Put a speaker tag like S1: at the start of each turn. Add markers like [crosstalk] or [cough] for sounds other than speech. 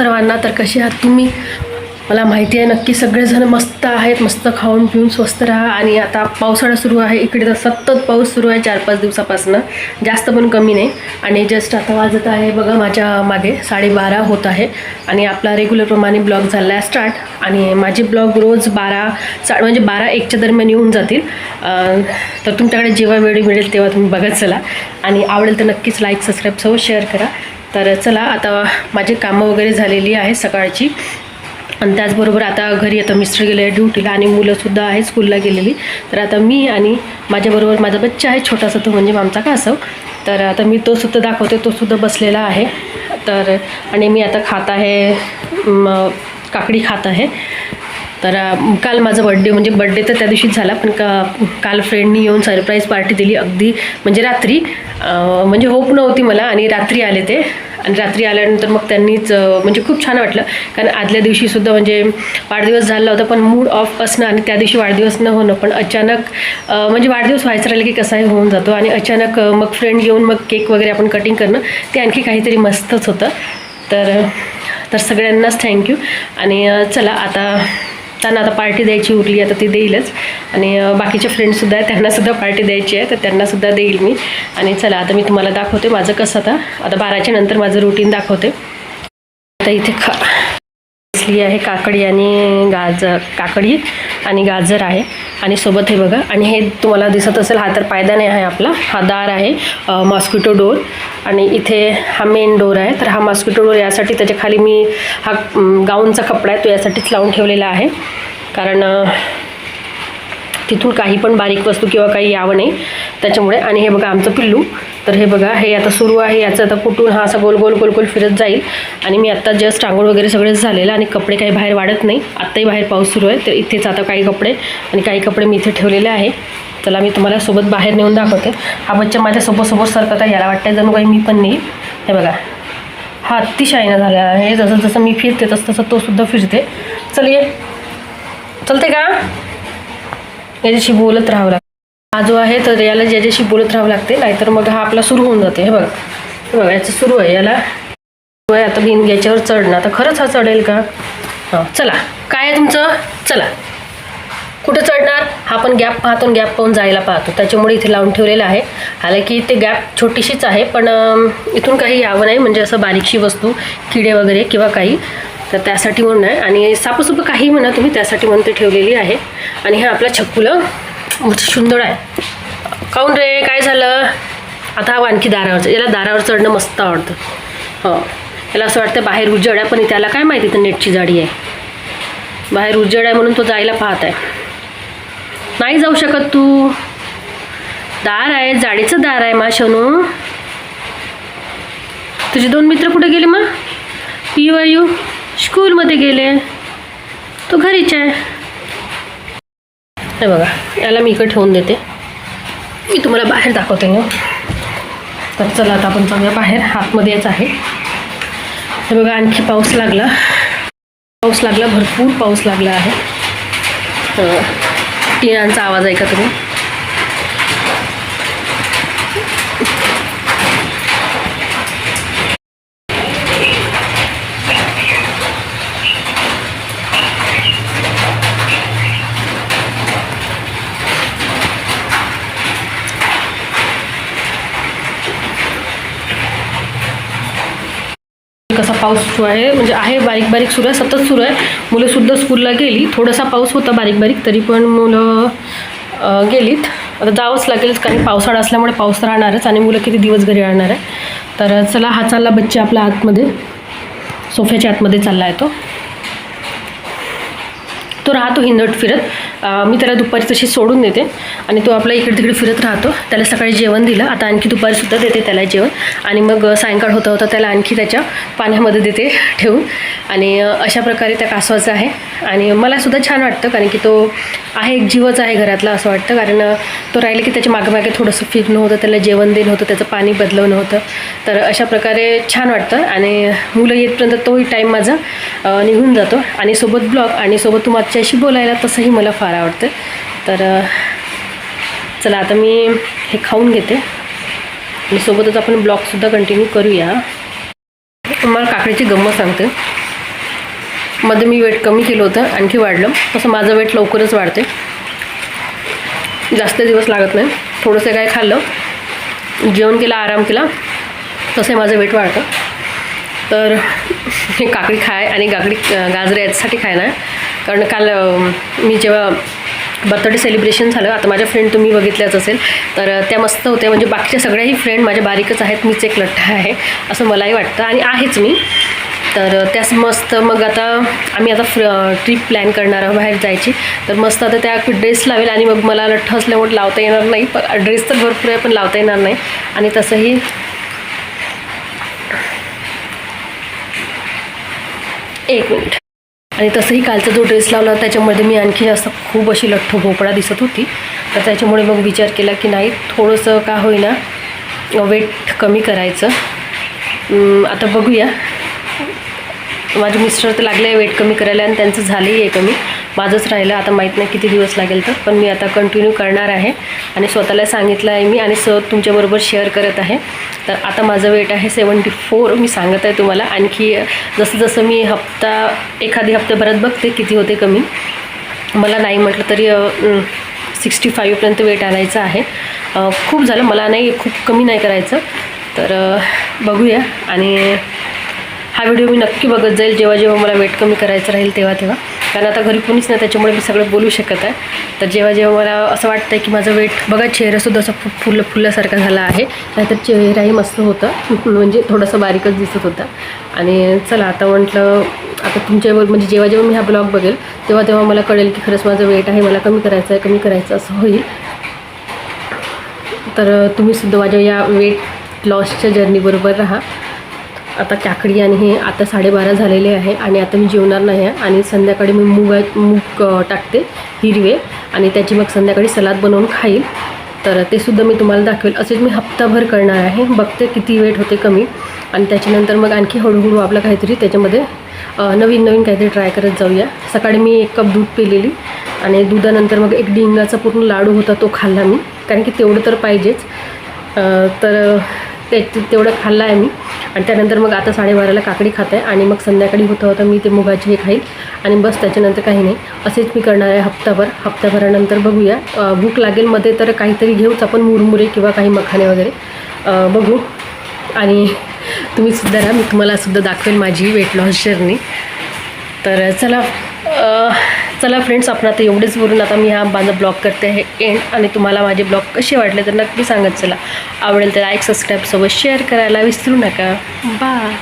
S1: सर्वांना तर कसे आहात तुम्ही? मला माहिती आहे नक्की सगळेजण मस्त आहेत मस्त खाऊन पिऊन स्वस्त राहा. आणि आता पावसाळा सुरू आहे इकडे तर सतत पाऊस सुरू आहे चार पाच दिवसापासून. जास्त पण कमी नाही. आणि जस्ट आता वाजत आहे बघा माझ्या मागे साडेबारा होत आहे. आणि आपला रेग्युलरप्रमाणे ब्लॉग झाला आहे स्टार्ट. आणि माझे ब्लॉग रोज बारा सा म्हणजे बारा एकच्या दरम्यान येऊन जातील. तर तुमच्याकडे जेव्हा वेळ मिळेल तेव्हा तुम्ही बघत चला. आणि आवडेल तर नक्कीच लाईक सबस्क्राईब सर्व शेअर करा. तर चला आता माझी कामं वगैरे झालेली आहे सकाळची. आणि त्याचबरोबर आता घरी आता मिस्टर गेले आहे ड्युटीला आणि मुलंसुद्धा आहे स्कूलला गेलेली. तर आता मी आणि माझ्याबरोबर माझा बच्चा आहे छोटासा तो म्हणजे आमचा कासव. तर आता मी तो सुद्धा दाखवते तो सुद्धा बसलेला आहे. तर आणि मी आता खात आहे काकडी खात आहे. तर काल माझा बड्डे म्हणजे बड्डे तर त्या दिवशीच झाला पण का काल फ्रेंडनी येऊन सरप्राईज पार्टी दिली अगदी म्हणजे रात्री. म्हणजे होप नव्हती मला आणि रात्री आले ते. आणि रात्री आल्यानंतर मग त्यांनीच म्हणजे खूप छान वाटलं. कारण आदल्या दिवशीसुद्धा म्हणजे वाढदिवस झाला होता पण मूड ऑफ असणं आणि त्या दिवशी वाढदिवस न होणं पण अचानक म्हणजे वाढदिवस व्हायचं राहिलं की कसाही होऊन जातो. आणि अचानक मग फ्रेंड येऊन मग केक वगैरे आपण कटिंग करणं ते आणखी काहीतरी मस्तच होतं. तर तर सगळ्यांनाच थँक्यू आणि चला आता त्यांना आता पार्टी द्यायची उरली आता ती देईलच. आणि बाकीचे फ्रेंड्ससुद्धा आहेत त्यांनासुद्धा पार्टी द्यायची आहे तर त्यांनासुद्धा देईल मी. आणि चला आता मी तुम्हाला दाखवते माझं कसं आता आता बाराच्या नंतर माझं रुटीन दाखवते. आता इथे खा आहे काकडी आणि गाजर काकडी आणि गाजर आहे. आणि सोबत हे बघा आणि हे तुम्हाला दिसत असेल हा तर पायदाने आहे आपला. हा दार आहे मॉस्किटो डोर आणि इथे हा मेन डोर आहे. तर हा मॉस्किटो डोर यासाठी त्याच्याखाली मी हा गाऊनचा कपडा आहे तो यासाठीच लावून ठेवलेला आहे. कारण तिथून काही पण बारीक वस्तू किंवा काही यावं नाही. त्याच्यामुळे आणि हे बघा आमचं पिल्लू. तर हे बघा हे आता सुरू आहे. याचं आता कुठून हा असा गोल गोल गोल गोल फिरत जाईल. आणि मी आत्ता जस्ट आंघोळ वगैरे सगळेच झालेलं आणि कपडे काही बाहेर वाढत नाही. आत्ताही बाहेर पाऊस सुरू आहे. तर इथेच आता काही कपडे आणि काही कपडे मी इथे ठेवलेले आहे. चला मी तुम्हाला सोबत बाहेर नेऊन दाखवते. हा बच्चा माझ्या सोबत सरकत आहे. याला वाटतं जणू काही मी पण नाही. हे बघा. हा अतिशयनं झाला आहे. जसं जसं मी फिरते तसं तसं तो सुद्धा फिरते. चल ये. चलते का? याच्याशी बोलत राहावं लागतं. हा जो आहे तर याला ज्याच्याशी बोलत राहावं लागते नाहीतर मग हा आपला सुरू होऊन जाते. हे बघा. हे बघा याचं सुरू आहे. याला आता बिन याच्यावर चढणं. आता खरंच हा चढेल का? हां चला. काय आहे तुमचं? चला. कुठं चढणार? हा पण गॅप पाहतो आणि गॅप पाहून जायला पाहतो. त्याच्यामुळे इथे लावून ठेवलेला आहे. हालाकी ते गॅप छोटीशीच आहे पण इथून काही यावं नाही. म्हणजे असं बारीकशी वस्तू किडे वगैरे किंवा काही तर त्यासाठी म्हणून आहे आणि सापसुप काही म्हणा तुम्ही त्यासाठी म्हणून ते ठेवलेली आहे. आणि हे आपला छकुलं. सुंदर आहे. काऊन रे? काय झालं? आता हा आणखी दारावर याला दारावर चढणं मस्त आवडतं. हो. याला असं वाटतं बाहेर उजड आहे पण त्याला काय माहिती तर नेटची जाडी आहे. बाहेर उजड आहे म्हणून तो जायला पाहत आहे. नाही जाऊ शकत तू. दार आहे जाडीचं दार आहे मा शनू. तुझे दोन मित्र कुठे गेले मग पियू आयू स्कूलमध्ये गेले. तो घरीच आहे. हे बघा. याला मी इकडे ठेवून देते. मी तुम्हाला बाहेर दाखवते ना. तर चला आता आपण जाऊया बाहेर. हातमध्येच आहे. हे बघा आणखी पाऊस लागला. पाऊस लागला भरपूर पाऊस लागला आहे. अं, टिनांचा आवाज ऐका तुम्ही. थोडासा पाऊस सुरू आहे. म्हणजे आहे बारीक बारीक सुरू आहे सतत सुरू आहे. मुलंसुद्धा स्कूलला गेली. थोडासा पाऊस होता बारीक बारीक तरी पण मुलं गेलीत. आता जावंच लागेल कारण पावसाळा असल्यामुळे पाऊस राहणारच आणि मुलं किती दिवस घरी राहणार आहे. तर चला हा चालला बच्चा आपला आतमध्ये. सोफ्याच्या आतमध्ये चालला आहे तो. तो राहतो हिंदट फिरत. मी त्याला दुपारी तशी सोडून देते आणि तो आपला इकडे तिकडे फिरत राहतो. त्याला सकाळी जेवण दिलं. आता आणखी दुपारीसुद्धा देते त्याला जेवण. आणि मग सायंकाळ होता होता त्याला आणखी त्याच्या पाण्यामध्ये देते ठेवून. आणि अशा प्रकारे त्या कासवाचं आहे. आणि मलासुद्धा छान वाटतं कारण की तो आहे एक जीवच आहे घरातला असं वाटतं. कारण तो राहिला की त्याच्यामागे मागे थोडंसं फिरणं होतं त्याला जेवण देणं होतं त्याचं पाणी बदलवणं होतं. तर अशा प्रकारे छान वाटतं. आणि मुलं येतपर्यंत तोही टाईम माझा निघून जातो. आणि सोबत ब्लॉग आणि सोबत तू मागच्याशी बोलायला तसंही मला फार आवडतं. तर चला आता मी हे खाऊन घेते. आणि सोबतच आपण ब्लॉगसुद्धा कंटिन्यू करूया. मला काकडीची गंमत सांगते. मध्ये मी वेट कमी केलं होतं आणखी वाढलं. तसं माझं वेट लवकरच वाढते. जास्त दिवस लागत नाही. थोडंसं काय खाल्लं जेवण केलं आराम केला तसं माझं वेट वाढतं. तर हे काकडी खाय आणि काकडी गाजर याच्यासाठी खाय ना. कारण काल मी जेव्हा बर्थडे सेलिब्रेशन झालं आता माझ्या फ्रेंड तुम्ही बघितल्याच असेल तर त्या मस्त होत्या. म्हणजे बाकीच्या सगळ्याही फ्रेंड माझ्या बारीकच आहेत मीच एक लठ्ठा आहे असं मलाही वाटतं. आणि आहेच मी. तर त्याच मस्त मग आता आम्ही आता फ्र ट्रिप प्लॅन करणार आहोत बाहेर जायची. तर मस्त आता त्या ड्रेस लावेल आणि मग मला लठ्ठ असल्यामुळे लावता येणार नाही. पण ड्रेस तर भरपूर आहे पण लावता येणार नाही. आणि तसंही एक मिनिट. आणि तसंही कालचा जो ड्रेस लावला त्याच्यामध्ये मी आणखी असं खूप अशी लठ्ठ भोपळा दिसत होती. तर त्याच्यामुळे मग विचार केला की नाही थोडंसं का होईना वेट कमी करायचं. आता बघूया. माझे मिस्टर तर लागले वेट कमी करायला आणि त्यांचं झालंही आहे कमी. माझंच राहिलं आता माहीत नाही किती दिवस लागेल तर पण मी आता कंटिन्यू करणार आहे. आणि स्वतःला सांगितलं आहे मी आणि सर तुमच्याबरोबर शेअर करत आहे. तर आता माझं वेट आहे सेवन्टी फोर मी सांगत आहे तुम्हाला. आणखी जसं जसं मी हप्ता एखादी हप्त्याभरात बघते किती होते कमी. मला नाही म्हटलं तरी सिक्स्टी फाईव्हपर्यंत वेट आणायचं आहे. खूप झालं. मला नाही खूप कमी नाही करायचं. तर बघूया. आणि हा व्हिडिओ मी नक्की बघत जाईल. जेव्हा जेव्हा मला वेट कमी करायचं राहील तेव्हा तेव्हा कारण आता घरी कोणीच नाही त्याच्यामुळे मी सगळं बोलू शकत आहे. तर जेव्हा जेव्हा मला असं वाटतं की माझं वेट बघा चेहरासुद्धा असं खूप फुल फुलल्यासारखा झाला आहे. नाहीतर चेहराही मस्त होता. [laughs] म्हणजे थोडंसं बारीकच दिसत होता. आणि चला आता म्हटलं आता तुमच्याबरोबर म्हणजे जेव्हा जेव्हा मी हा ब्लॉग बघेल तेव्हा तेव्हा मला कळेल की खरंच माझं वेट आहे मला कमी करायचं आहे कमी करायचं असं होईल. तर तुम्हीसुद्धा माझ्या या वेट लॉसच्या जर्नीबरोबर राहा. आता काकडी आणि हे आता साडेबारा झालेले आहे आणि आता मी जेवणार नाही आहे. आणि संध्याकाळी मी मूग मूग टाकते हिरवे. आणि त्याची मग संध्याकाळी सलाद बनवून खाईल. तर ते सुद्धा मी तुम्हाला दाखवेल. असेच मी हप्ताभर करणार आहे. बघते किती वेट होते कमी. आणि त्याच्यानंतर मग आणखी हळूहळू आपलं काहीतरी त्याच्यामध्ये नवीन नवीन काहीतरी ट्राय करत जाऊया. सकाळी मी एक कप दूध पिलेली. आणि दुधानंतर मग एक डिंगाचा पूर्ण लाडू होता तो खाल्ला मी. कारण की तेवढं तर पाहिजेच. तर ते तेवढं खाल्लं आहे मी. आणि त्यानंतर मग आता साडेबाराला काकडी खात आहे आणि मग संध्याकाळी होतं होतं मी ते मुगाची हे खाईल आणि बस त्याच्यानंतर काही नाही. असेच मी करणार आहे हप्ताभर. हप्ताभरानंतर बघूया. भूक लागेल मध्ये तर काहीतरी घेऊच आपण मुरमुरे किंवा काही मखाने वगैरे. बघू. आणि तुम्ही सुद्धा राहा. मी तुम्हाला सुद्धा दाखवेल माझी वेट लॉस जर्नी तर चला. चला फ्रेंड्स आपण आता एवढेच बोलून आता मी हा माझा ब्लॉग करते आहे एंड आणि तुम्हाला माझे ब्लॉग कसे वाटले तर नक्की सांगत चला. आवडेल तर लाईक सबस्क्राईबसोबत शेअर करायला विसरू नका. बाय